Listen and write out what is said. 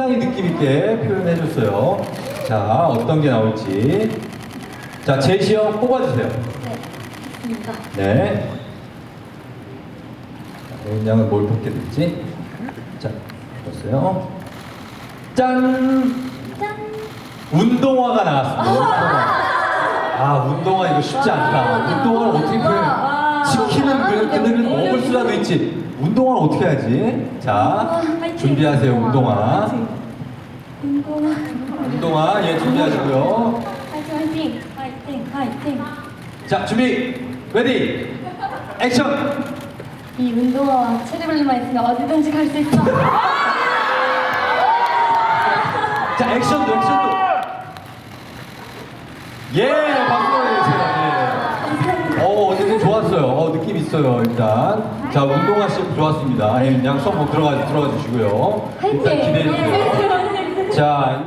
상당히 느낌 있게 표현해 줬어요. 자, 어떤 게 나올지. 자, 제시어 뽑아주세요. 네, 좋습니다. 네. 자, 양은 뭘 뽑게 됐지? 자, 봤어요. 짠! 짠! 운동화가 나왔습니다. 운동화. 아, 운동화 이거 쉽지 않다. 운동화를 어떻게 표현? 지키는 그, 그들은 먹을 수라도 있지. 운동화를 어떻게 하지? 자, 준비하세요, 운동화. 운동화. 운동화, 예, 준비하시고요. 화이팅, 화이팅! 화이팅, 화이팅! 자, 준비, 레디, 액션! 이 운동화와 체리블리만 있으면 어디든지 갈 수 있어. 자, 액션도, 액션도. 예, 박수 보내주세요. 예. 어, 어쨌든 좋았어요. 어, 느낌 있어요, 일단. 자, 운동화 씨 좋았습니다. 예, 양수 한번 들어가, 들어가 주시고요. 일단 기대해 주세요. 자,